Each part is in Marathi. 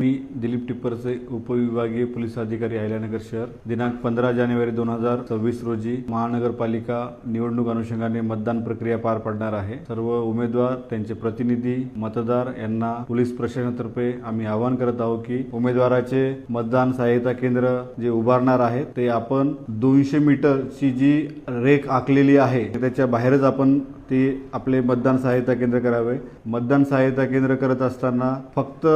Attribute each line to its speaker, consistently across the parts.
Speaker 1: मी दिलीप टिप्परचे उपविभागीय पोलीस अधिकारी अहिल्यानगर शहर. दिनांक पंधरा जानेवारी दोन हजार सव्वीस रोजी महानगरपालिका निवडणूक अनुषंगाने मतदान प्रक्रिया पार पडणार आहे. सर्व उमेदवार त्यांचे प्रतिनिधी मतदार यांना पोलीस प्रशासनातर्फे आम्ही आवाहन करत आहोत की उमेदवाराचे मतदान सहाय्यता केंद्र जे उभारणार आहे ते आपण दोनशे मीटरची जी रेख आखलेली आहे त्याच्या बाहेरच आपण ते आपले मतदान सहायता केंद्र करावे. मतदान सहायता केंद्र करत असताना फक्त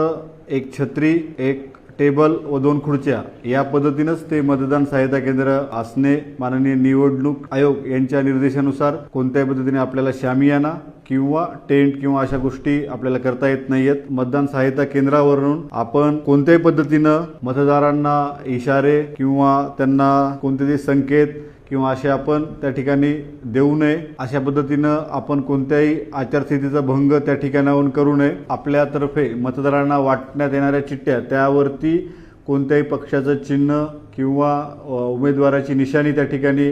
Speaker 1: एक छत्री एक टेबल व दोन खुर्च्या. या पद्धतीनंच ते मतदान सहायता केंद्र असणे माननीय निवडणूक आयोग यांच्या निर्देशानुसार कोणत्याही पद्धतीने आपल्याला शामियाना किंवा टेंट किंवा अशा गोष्टी आपल्याला करता येत नाहीयेत. मतदान सहायता केंद्रावरून आपण कोणत्याही पद्धतीनं मतदारांना इशारे किंवा त्यांना कोणते संकेत किंवा असे आपण त्या ठिकाणी देऊ नये. अशा पद्धतीनं आपण कोणत्याही आचारसंहितेचा भंग त्या ठिकाणाहून करू नये. आपल्यातर्फे मतदारांना वाटण्यात येणाऱ्या चिठ्ठ्या त्यावरती कोणत्याही पक्षाचं चिन्ह किंवा उमेदवाराची निशाणी त्या ठिकाणी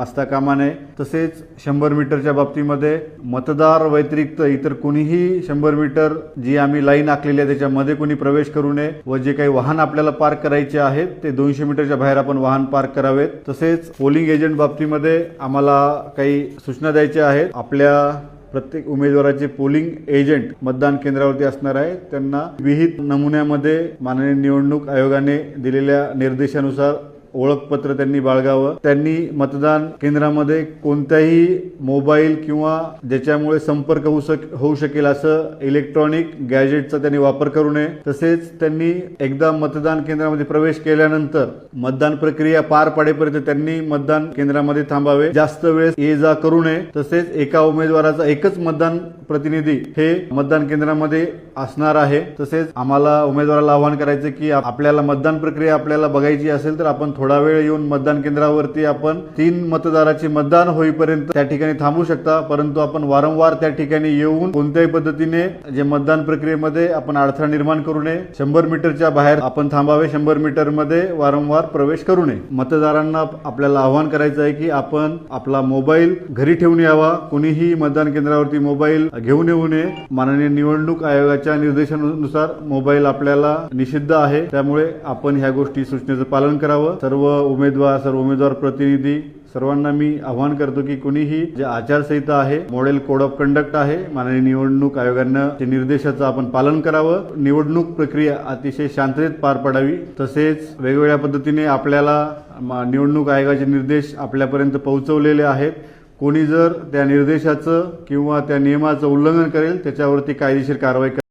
Speaker 1: असता कामा नये तसेच शंभर मीटरच्या बाबतीमध्ये मतदार व्यतिरिक्त इतर कोणीही शंभर मीटर जी आम्ही लाईन आखलेली आहे त्याच्यामध्ये कोणी प्रवेश करू नये व जे काही वाहन आपल्याला पार्क करायचे आहेत ते दोनशे मीटरच्या बाहेर आपण वाहन पार्क करावेत. तसेच पोलिंग एजंट बाबतीमध्ये आम्हाला काही सूचना द्यायच्या आहेत. आपल्या प्रत्येक उमेदवाराचे पोलिंग एजंट मतदान केंद्रावरती असणार आहे. त्यांना विहित नमुन्यामध्ये माननीय निवडणूक आयोगाने दिलेल्या निर्देशानुसार ओळखपत्र त्यांनी बाळगावं. त्यांनी मतदान केंद्रामध्ये कोणत्याही मोबाईल किंवा ज्याच्यामुळे संपर्क होऊ शक होऊ शकेल असं इलेक्ट्रॉनिक गॅजेटचा त्यांनी वापर करू नये. तसेच त्यांनी एकदा मतदान केंद्रामध्ये प्रवेश केल्यानंतर मतदान प्रक्रिया पार पाडेपर्यंत त्यांनी मतदान केंद्रामध्ये थांबावे. जास्त वेळ ये जा करू नये. तसेच एका उमेदवाराचा एकच मतदान प्रतिनिधी हे मतदान केंद्रामध्ये असणार आहे. तसेच आम्हाला उमेदवाराला आवाहन करायचं की आपल्याला मतदान प्रक्रिया आपल्याला बघायची असेल तर आपण थोडा वेळ येऊन मतदान केंद्रावरती आपण तीन मतदाराचे मतदान होईपर्यंत त्या ठिकाणी थांबू शकता परंतु आपण वारंवार त्या ठिकाणी येऊन कोणत्याही पद्धतीने जे मतदान प्रक्रियेमध्ये आपण अडथळा निर्माण करू नये. शंभर मीटरच्या बाहेर आपण थांबावे शंभर मीटरमध्ये वारंवार प्रवेश करू नये. मतदारांना आपल्याला आवाहन करायचं आहे की आपण आपला मोबाईल घरी ठेवून यावा. कोणीही मतदान केंद्रावरती मोबाईल घेऊन येऊ नये. माननीय निवडणूक आयोगाच्या निर्देशानुसार मोबाईल आपल्याला निषिद्ध आहे. त्यामुळे आपण ह्या गोष्टी सूचनेचं पालन करावं. सर्व उमेदवार सर्व उमेदवार प्रतिनिधी सर्वांना मी आवाहन करतो की कुणीही जे आचारसंहिता आहे मॉडेल कोड ऑफ कंडक्ट आहे माननीय निवडणूक आयोगानं ते निर्देशाचं आपण पालन करावं. निवडणूक प्रक्रिया अतिशय शांततेत पार पडावी. तसेच वेगवेगळ्या पद्धतीने आपल्याला निवडणूक आयोगाचे निर्देश आपल्यापर्यंत पोहोचवलेले आहेत. कोणी जर त्या निर्देशाचं किंवा त्या नियमाचं उल्लंघन करेल त्याच्यावरती कायदेशीर कारवाई